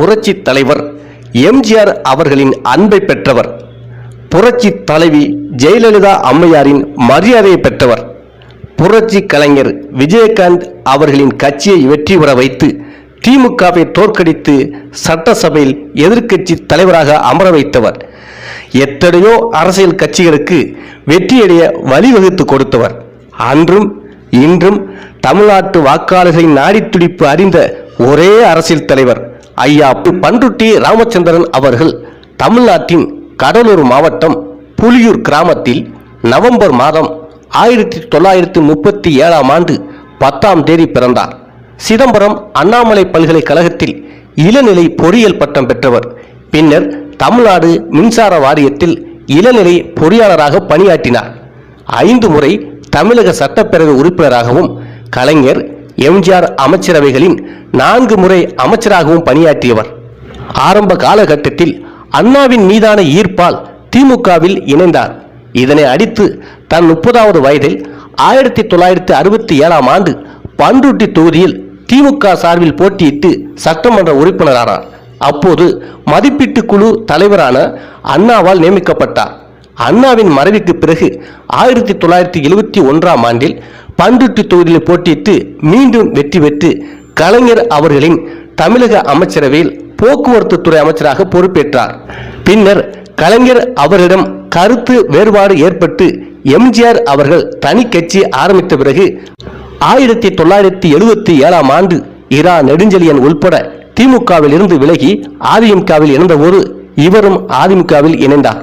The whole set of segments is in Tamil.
புரட்சி தலைவர் எம்ஜிஆர் அவர்களின் அன்பை பெற்றவர். புரட்சி தலைவி ஜெயலலிதா அம்மையாரின் மரியாதையை பெற்றவர். புரட்சி கலைஞர் விஜயகாந்த் அவர்களின் கட்சியை வெற்றி பெற வைத்து திமுகவை தோற்கடித்து சட்டசபையில் எதிர்க்கட்சி தலைவராக அமர வைத்தவர். எத்தனையோ அரசியல் கட்சிகளுக்கு வெற்றியடைய வழிவகுத்து கொடுத்தவர். அன்றும் இன்றும் தமிழ்நாட்டு வாக்காளர்களின் நாடித்துடிப்பு அறிந்த ஒரே அரசியல் தலைவர். ஐயா பண்ருட்டி ராமச்சந்திரன் அவர்கள் தமிழ்நாட்டின் கடலூர் மாவட்டம் புலியூர் கிராமத்தில் நவம்பர் மாதம் ஆயிரத்தி தொள்ளாயிரத்தி முப்பத்தி ஏழாம் ஆண்டு பத்தாம் தேதி பிறந்தார். சிதம்பரம் அண்ணாமலை பல்கலைக்கழகத்தில் இளநிலை பொறியியல் பட்டம் பெற்றவர். பின்னர் தமிழ்நாடு மின்சார வாரியத்தில் இளநிலை பொறியாளராக பணியாற்றினார். ஐந்து முறை தமிழக சட்டப்பேரவை உறுப்பினராகவும் கலைஞர் எம்ஜிஆர் அமைச்சரவைகளின் நான்கு முறை அமைச்சராகவும் பணியாற்றியவர். ஆரம்ப காலகட்டத்தில் அண்ணாவின் மீதான ஈர்ப்பால் திமுகவில் இணைந்தார். இதனை அடித்து தன் முப்பதாவது வயதில் ஆயிரத்தி தொள்ளாயிரத்தி அறுபத்தி ஏழாம் ஆண்டு பண்ருட்டி தொகுதியில் திமுக சார்பில் போட்டியிட்டு சட்டமன்ற உறுப்பினரானார். அப்போது மதிப்பீட்டு குழு தலைவரான அண்ணாவால் நியமிக்கப்பட்டார். அண்ணாவின் மறைவுக்கு பிறகு ஆயிரத்தி தொள்ளாயிரத்தி எழுபத்தி ஒன்றாம் ஆண்டில் பண்ருட்டி தொகுதியில் போட்டியிட்டு மீண்டும் வெற்றி பெற்று கலைஞர் அவர்களின் தமிழக அமைச்சரவையில் போக்குவரத்து துறை அமைச்சராக பொறுப்பேற்றார். பின்னர் கலைஞர் அவரிடம் கருத்து வேறுபாடு ஏற்பட்டு எம்ஜிஆர் அவர்கள் தனி கட்சி ஆரம்பித்த பிறகு ஆயிரத்தி தொள்ளாயிரத்தி எழுபத்தி ஏழாம் ஆண்டு இரா நெடுஞ்செழியன் உள்பட திமுகவில் இருந்து விலகி அதிமுகவில் இணைந்தபோது இவரும் அதிமுகவில் இணைந்தார்.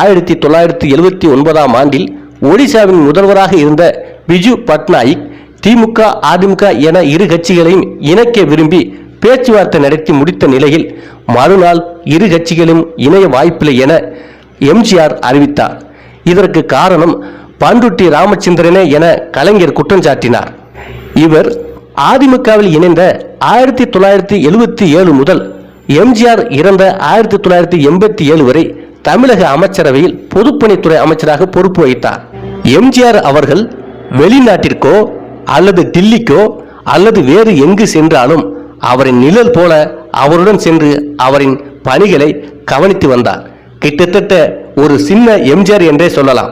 ஆயிரத்தி தொள்ளாயிரத்தி எழுபத்தி ஒன்பதாம் ஆண்டில் ஒடிசாவின் முதல்வராக இருந்த பிஜு பட்நாயக் திமுக அதிமுக என இரு கட்சிகளையும் இணைக்க விரும்பி பேச்சுவார்த்தை நடத்தி முடித்த நிலையில் மறுநாள் இரு கட்சிகளும் இணைய வாய்ப்பில்லை என எம்ஜிஆர் அறிவித்தார். இதற்கு காரணம் பண்ருட்டி ராமச்சந்திரனே என கலைஞர் குற்றம் சாட்டினார். இவர் அதிமுகவில் இணைந்த ஆயிரத்தி தொள்ளாயிரத்தி எழுபத்தி ஏழு முதல் எம்ஜிஆர் இறந்த ஆயிரத்தி தொள்ளாயிரத்தி எண்பத்தி ஏழு வரை தமிழக அமைச்சரவையில் பொதுப்பணித்துறை அமைச்சராக பொறுப்பு வகித்தார். எம்ஜிஆர் அவர்கள் வெளிநாட்டிற்கோ அல்லது டில்லிக்கோ அல்லது வேறு எங்கு சென்றாலும் அவரின் நிழல் போல அவருடன் சென்று அவரின் பணிகளை கவனித்து வந்தார். கிட்டத்தட்ட ஒரு சின்ன எம்ஜிஆர் என்றே சொல்லலாம்.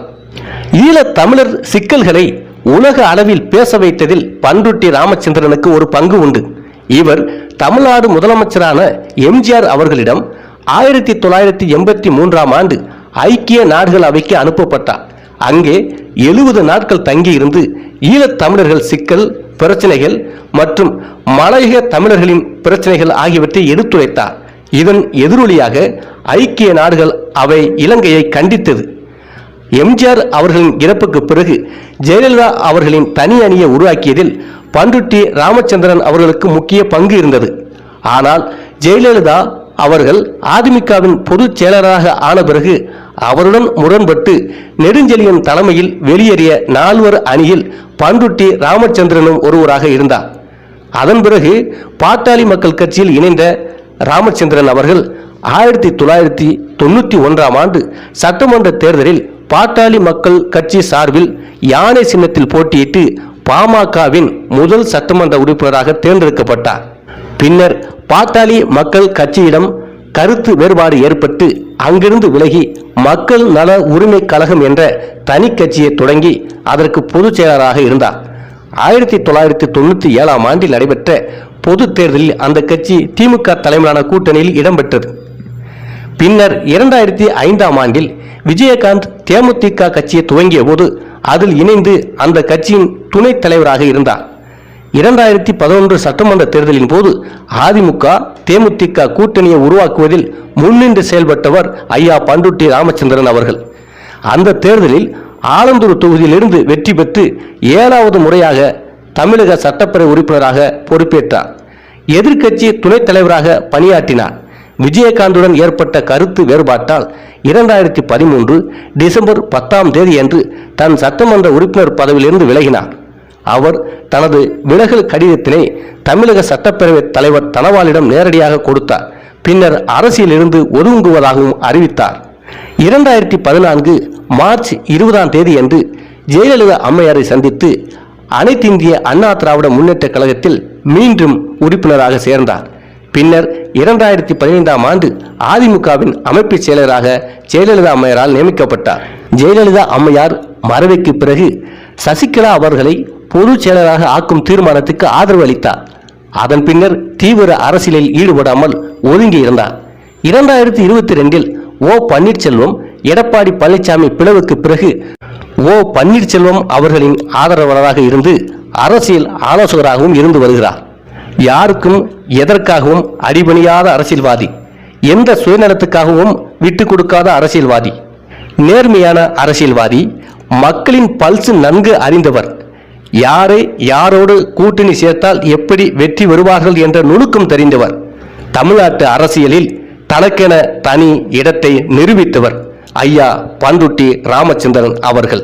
ஈழத் தமிழர் சிக்கல்களை உலக அளவில் பேச வைத்ததில் பண்ருட்டி ராமச்சந்திரனுக்கு ஒரு பங்கு உண்டு. இவர் தமிழ்நாடு முதலமைச்சரான எம்ஜிஆர் அவர்களிடம் ஆயிரத்தி தொள்ளாயிரத்தி எண்பத்தி மூன்றாம் ஆண்டு ஐக்கிய நாடுகள் அவைக்கு அனுப்பப்பட்டார். அங்கே எழுபது நாட்கள் தங்கியிருந்து ஈழத் தமிழர்கள் சிக்கல் பிரச்சனைகள் மற்றும் மலையக தமிழர்களின் பிரச்சனைகள் ஆகியவற்றை எடுத்துரைத்தார். இதன் எதிரொலியாக ஐக்கிய நாடுகள் அவை இலங்கையை கண்டித்தது. எம்ஜிஆர் அவர்களின் இறப்புக்கு பிறகு ஜெயலலிதா அவர்களின் தனி அணியை உருவாக்கியதில் பண்ருட்டி ராமச்சந்திரன் அவர்களுக்கு முக்கிய பங்கு இருந்தது. ஆனால் ஜெயலலிதா அவர்கள் அதிமுகவின் பொதுச் செயலராக ஆன பிறகு அவருடன் முரண்பட்டு நெடுஞ்செழியன் தலைமையில் வெளியேறிய நால்வர் அணியில் பண்ருட்டி ராமச்சந்திரனும் ஒருவராக இருந்தார். அதன் பிறகு பாட்டாளி மக்கள் கட்சியில் இணைந்த ராமச்சந்திரன் அவர்கள் ஆயிரத்தி தொள்ளாயிரத்தி தொண்ணூற்றி ஒன்றாம் ஆண்டு சட்டமன்ற தேர்தலில் பாட்டாளி மக்கள் கட்சி சார்பில் யானை சின்னத்தில் போட்டியிட்டு பாமகவின் முதல் சட்டமன்ற உறுப்பினராக தேர்ந்தெடுக்கப்பட்டார். பின்னர் பாட்டாளி மக்கள் கட்சியிடம் கருத்து வேறுபாடு ஏற்பட்டு அங்கிருந்து விலகி மக்கள் நல உரிமை கழகம் என்ற தனி கட்சியை தொடங்கி அதற்கு பொதுச் செயலராக இருந்தார். ஆயிரத்தி தொள்ளாயிரத்தி தொண்ணூற்றி ஏழாம் ஆண்டில் நடைபெற்ற பொது தேர்தலில் அந்த கட்சி திமுக தலைமையிலான கூட்டணியில் இடம்பெற்றது பின்னர் இரண்டாயிரத்தி ஐந்தாம் ஆண்டில் விஜயகாந்த் தேமுதிக கட்சியை துவங்கிய போது அதில் இணைந்து அந்த கட்சியின் துணைத் தலைவராக இருந்தார். இரண்டாயிரத்தி பதினொன்று சட்டமன்ற தேர்தலின் போது அதிமுக தேமுதிக கூட்டணியை உருவாக்குவதில் முன்னின்று செயல்பட்டவர் ஐயா பண்டுட்டி ராமச்சந்திரன் அவர்கள். அந்த தேர்தலில் ஆலந்தூர் தொகுதியிலிருந்து வெற்றி பெற்று ஏழாவது முறையாக தமிழக சட்டப்பேரவை உறுப்பினராக பொறுப்பேற்றார். எதிர்க்கட்சி துணைத் தலைவராக பணியாற்றினார். விஜயகாந்துடன் ஏற்பட்ட கருத்து வேறுபாட்டால் இரண்டாயிரத்தி பதிமூன்று டிசம்பர் பத்தாம் தேதியன்று தன் சட்டமன்ற உறுப்பினர் பதவியிலிருந்து விலகினார். அவர் தனது விலகல் கடிதத்தினை தமிழக சட்டப்பேரவை தலைவர் தனவாலிடம் நேரடியாக கொடுத்தார். பின்னர் அரசியலிருந்து ஒதுங்குவதாகவும் அறிவித்தார். இரண்டாயிரத்தி பதினான்கு மார்ச் இருபதாம் தேதியன்று ஜெயலலிதா அம்மையாரை சந்தித்து அனைத்திந்திய அண்ணா திராவிட முன்னேற்ற கழகத்தில் மீண்டும் உறுப்பினராக சேர்ந்தார். பின்னர் இரண்டாயிரத்தி பதினைந்தாம் ஆண்டு அதிமுகவின் அமைப்பு செயலராக ஜெயலலிதா அம்மையாரால் நியமிக்கப்பட்டார். ஜெயலலிதா அம்மையார் மறைவுக்கு பிறகு சசிகலா அவர்களை பொதுச் செயலராக ஆக்கும் தீர்மானத்துக்கு ஆதரவு அளித்தார். அதன் பின்னர் தீவிர அரசியலில் ஈடுபடாமல் ஒதுங்கி இருந்தார். இரண்டாயிரத்தி இருபத்தி ரெண்டில் ஓ. பன்னீர்செல்வம் எடப்பாடி பழனிசாமி பிளவுக்கு பிறகு ஓ. பன்னீர்செல்வம் அவர்களின் ஆதரவாளராக இருந்து அரசியல் ஆலோசகராகவும் இருந்து வருகிறார். யாருக்கும் எதற்காகவும் அடிபணியாத அரசியல்வாதி எந்த சுயநலத்துக்காகவும் விட்டு கொடுக்காத அரசியல்வாதி நேர்மையான அரசியல்வாதி மக்களின் பல்சு நன்கு அறிந்தவர் யாரை யாரோடு கூட்டணி சேர்த்தால் எப்படி வெற்றி வருவார்கள் என்ற நுணுக்கம் தெரிந்தவர். தமிழ்நாட்டு அரசியலில் தனக்கென தனி இடத்தை நிரூபித்தவர் ஐயா பண்ருட்டி ராமச்சந்திரன் அவர்கள்.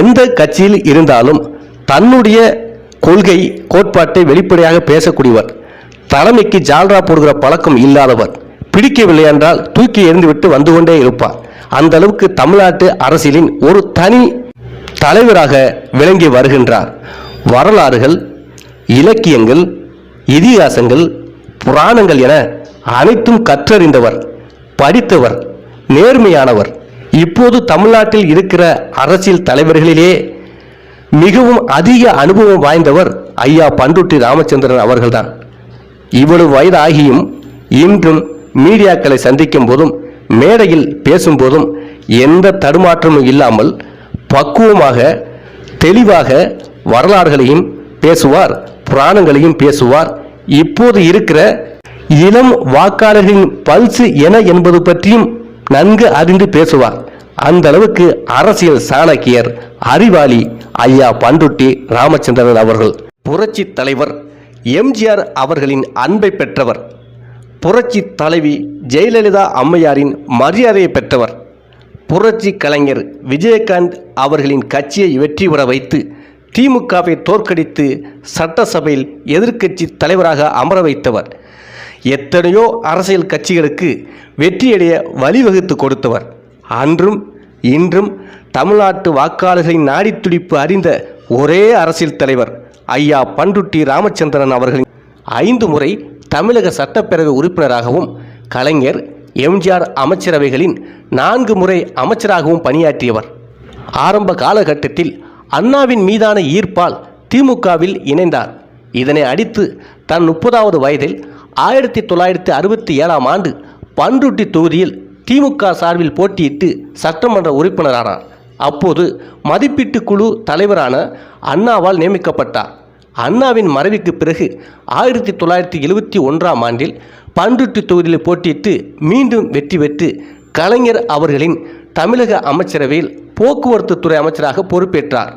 எந்த கட்சியில் இருந்தாலும் தன்னுடைய கொள்கை கோட்பாட்டை வெளிப்படையாக பேசக்கூடியவர். தலைமைக்கு ஜால்ரா போடுகிற பழக்கம் இல்லாதவர். பிடிக்கவில்லை என்றால் தூக்கி எறிந்துவிட்டு வந்து கொண்டே இருப்பார். அந்த அளவுக்கு தமிழ்நாட்டு அரசியலின் ஒரு தனி தலைவராக விளங்கி வருகின்றார். வரலாறுகள் இலக்கியங்கள் இதிகாசங்கள் புராணங்கள் என அனைத்தும் கற்றறிந்தவர் படித்தவர் நேர்மையானவர். இப்போது தமிழ்நாட்டில் இருக்கிற அரசியல் தலைவர்களிலே மிகவும் அதிக அனுபவம் வாய்ந்தவர் ஐயா பண்டுட்டி ராமச்சந்திரன் அவர்கள்தான். இவ்வளவு வயதாகியும் இன்றும் மீடியாக்களை சந்திக்கும் போதும் மேடையில் பேசும்போதும் எந்த தடுமாற்றமும் இல்லாமல் பக்குவமாக தெளிவாக வரலாறுகளையும் பேசுவார் புராணங்களையும் பேசுவார். இப்போது இருக்கிற இளம் வாக்காளர்களின் பல்சு என என்பது பற்றியும் நன்கு அறிந்து பேசுவார். அந்த அளவுக்கு அரசியல் சாணக்கியர் அறிவாளி ஐயா பண்டுட்டி ராமச்சந்திரன் அவர்கள். புரட்சி தலைவர் எம்ஜிஆர் அவர்களின் அன்பை பெற்றவர். புரட்சி தலைவி ஜெயலலிதா அம்மையாரின் மரியாதையை பெற்றவர். புரட்சி கலைஞர் விஜயகாந்த் அவர்களின் கட்சியை வெற்றி பெற வைத்து திமுகவை தோற்கடித்து சட்டசபையில் எதிர்க்கட்சி தலைவராக அமர வைத்தவர். எத்தனையோ அரசியல் கட்சிகளுக்கு வெற்றியடைய வழிவகுத்து கொடுத்தவர். அன்றும் இன்றும் தமிழ்நாட்டு வாக்காளர்களின் நாடித்துடிப்பு அறிந்த ஒரே அரசியல் தலைவர் ஐயா பண்டுட்டி ராமச்சந்திரன் அவர்களின் ஐந்து முறை தமிழக சட்டப்பேரவை உறுப்பினராகவும் கலைஞர் எம்ஜிஆர் அமைச்சரவைகளின் நான்கு முறை அமைச்சராகவும் பணியாற்றியவர். ஆரம்ப காலகட்டத்தில் அண்ணாவின் மீதான ஈர்ப்பால் திமுகவில் இணைந்தார். இதனை அடித்து தன் முப்பதாவது வயதில் ஆயிரத்தி தொள்ளாயிரத்தி அறுபத்தி ஏழாம் ஆண்டு பன்ருட்டி தொகுதியில் திமுக சார்பில் போட்டியிட்டு சட்டமன்ற உறுப்பினரானார். அப்போது மதிப்பீட்டு குழு தலைவரான அண்ணாவால் நியமிக்கப்பட்டார். அண்ணாவின் மறைவுக்கு பிறகு ஆயிரத்தி தொள்ளாயிரத்தி எழுபத்தி ஒன்றாம் ஆண்டில் பண்ருட்டி தொகுதியில் போட்டியிட்டு மீண்டும் வெற்றி பெற்று கலைஞர் அவர்களின் தமிழக அமைச்சரவையில் போக்குவரத்து துறை அமைச்சராக பொறுப்பேற்றார்.